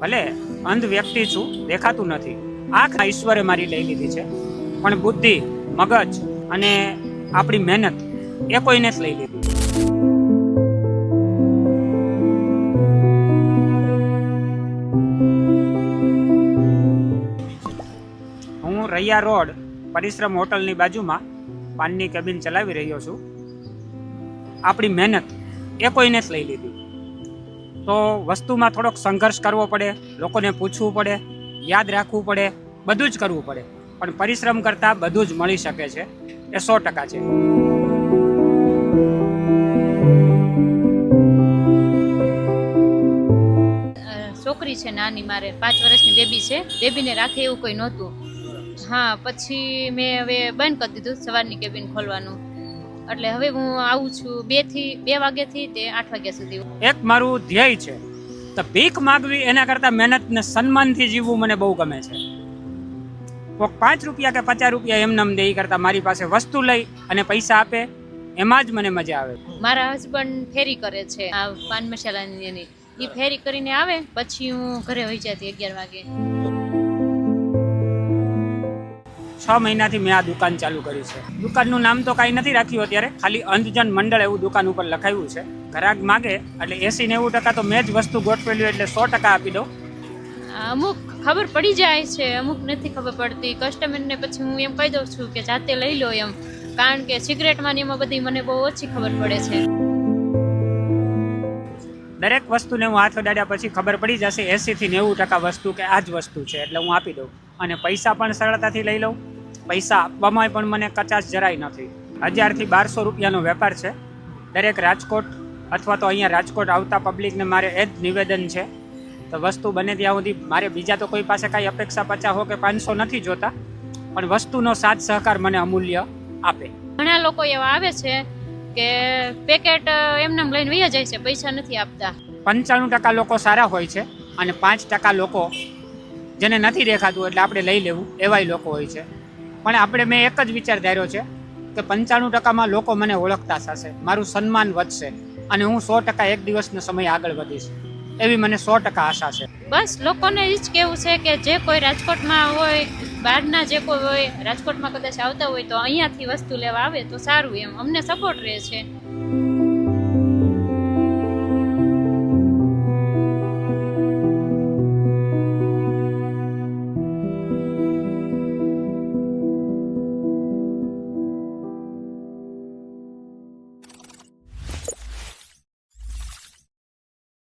ભલે અંધ વ્યક્તિ છું, દેખાતું નથી. આંખ ઈશ્વરે મારી લઈ લીધી છે. પણ બુદ્ધિ, મગજ અને આપણી મહેનત એ કોઈને જ લઈ લીધી. હું રૈયા રોડ, પરિશ્રમ હોટલની બાજુમાં પાનની કેબિન ચલાવી રહ્યો છું. આપણી મહેનત એ કોઈને જ લઈ લીધી. તો વસ્તુમાં થોડોક સંઘર્ષ કરવો પડે, લોકોને પૂછવું પડે, યાદ રાખવું પડે, બધું જ કરવું પડે. પણ પરિશ્રમ કરતાં બધું જ મળી શકે છે. એ સો ટકા છે. છોકરી છે નાની મારે, પાંચ વર્ષની બેબી છે. બેબીને રાખે એવું કોઈ નહોતું. હા, પછી મેં હવે બંધ કરી દીધું સવારની કેબિન ખોલવાનું. એટલે હવે હું આવું છું બેથી બે વાગ્યાથી તે આઠ વાગ્યા સુધી. એક મારું ધ્યેય છે. તો ભીખ માગવી એના કરતાં મહેનત ને સન્માનથી જીવવું મને બહુ ગમે છે. કોઈક પાંચ રૂપિયા કે પચાસ રૂપિયા એમને એમ દે એ કરતાં મારી પાસે વસ્તુ લઈ અને પૈસા આપે એમાં જ મને મજા આવે. મારા હસબન્ડ ફેરી કરે છે આ પાન મસાલાની એની. એ ફેરી કરીને આવે પછી હું ઘરે હોઈ જતી અગિયાર વાગે. છ મહિનાથી મેં આ દુકાન ચાલુ કરી છે. દુકાનનું નામ તો કાંઈ નથી રાખ્યું અત્યારે. ખાલી અંધજન મંડળ એવું દુકાન ઉપર લખાયું છે. ગ્રાહક માગે એટલે એસી નેવું ટકા તો મેં જ વસ્તુ ગોઠવેલી એટલે સો ટકા આપી દઉં. અમુક ખબર પડી જાય છે અમુક નથી ખબર પડતી. કસ્ટમરને પછી હું એમ કહી દઉં છું કે જાતે લઈ લો એમ. કારણ કે સિગરેટમાં ને એમાં બધી મને બહુ ઓછી ખબર પડે છે. દરેક વસ્તુને હું હાથ અડાડ્યા પછી ખબર પડી જશે એસીથી નેવું ટકા વસ્તુ કે આ જ વસ્તુ છે એટલે હું આપી દઉં. અને પૈસા પણ સરળતાથી લઈ લઉં. પૈસા આપવામાં પણ મને કચાશ જરાય નથી. હજારથી બારસો રૂપિયાનો વેપાર છે. દરેક રાજકોટ અથવા તો અહીંયા રાજકોટ આવતા પબ્લિકને મારે એ જ નિવેદન છે. તો વસ્તુ બને ત્યાં સુધી મારે બીજા તો કોઈ પાસે કાંઈ અપેક્ષા પચાસ હો કે પાંચસો નથી જોતા. પણ વસ્તુનો સાથ સહકાર મને અમૂલ્ય આપે. ઘણા લોકો એવા આવે છે કે પેકેટ એમને લઈને વહી જાય છે પૈસા નથી આપતા. પંચાણું ટકા લોકો સારા હોય છે અને પાંચ ટકા લોકો જેને નથી દેખાતું એટલે આપણે લઈ લેવું એવાય લોકો હોય છે. પણ આપણે મેં એક જ વિચાર ધાર્યો છે કે પંચાણું ટકામાં લોકો મને ઓળખતા થશે, મારું સન્માન વધશે અને હું સો ટકા એક દિવસનો સમય આગળ વધીશ. એવી મને સો ટકા આશા છે. બસ, લોકોને એ જ કહેવું છે કે જે કોઈ રાજકોટમાં હોય, બહારના જે કોઈ હોય, રાજકોટમાં કદાચ આવતા હોય તો અહીંયાથી વસ્તુ લેવા આવે તો સારું એમ. અમને સપોર્ટ રહે છે.